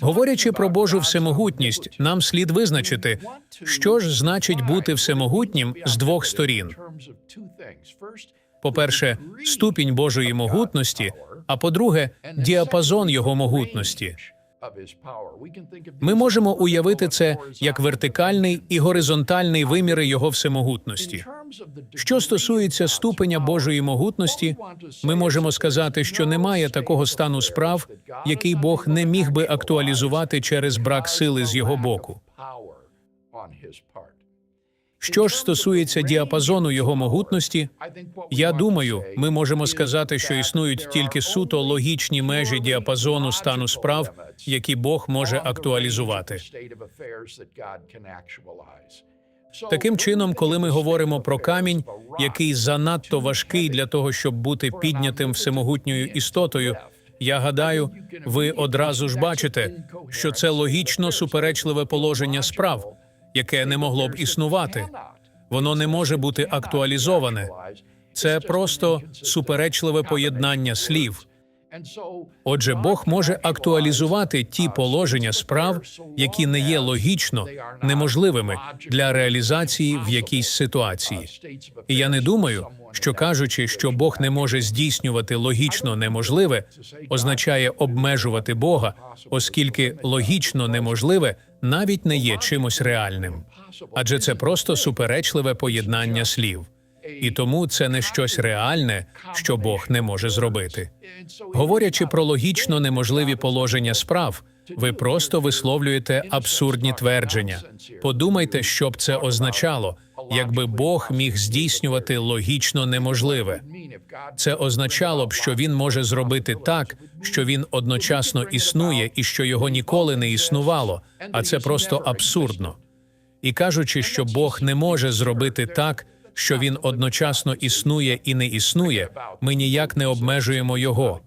Говорячи про Божу всемогутність, нам слід визначити, що ж значить бути всемогутнім з двох сторін. По-перше, ступінь Божої могутності, а по-друге, діапазон його могутності. Ми можемо уявити це як вертикальний і горизонтальний виміри його всемогутності. Що стосується ступеня Божої могутності, ми можемо сказати, що немає такого стану справ, який Бог не міг би актуалізувати через брак сили з його боку. Що ж стосується діапазону його могутності, я думаю, ми можемо сказати, що існують тільки суто логічні межі діапазону стану справ, які Бог може актуалізувати. Таким чином, коли ми говоримо про камінь, який занадто важкий для того, щоб бути піднятим всемогутньою істотою, я гадаю, ви одразу ж бачите, що це логічно суперечливе положення справ, яке не могло б існувати. Воно не може бути актуалізоване. Це просто суперечливе поєднання слів. Отже, Бог може актуалізувати ті положення справ, які не є логічно неможливими для реалізації в якійсь ситуації. І я не думаю, що кажучи, що Бог не може здійснювати логічно неможливе, означає обмежувати Бога, оскільки логічно неможливе навіть не є чимось реальним, адже це просто суперечливе поєднання слів. І тому це не щось реальне, що Бог не може зробити. Говорячи про логічно неможливі положення справ, ви просто висловлюєте абсурдні твердження. Подумайте, що б це означало, якби Бог міг здійснювати логічно неможливе. Це означало б, що він може зробити так, що він одночасно існує і що його ніколи не існувало, а це просто абсурдно. І кажучи, що Бог не може зробити так, що він одночасно існує і не існує, ми ніяк не обмежуємо його.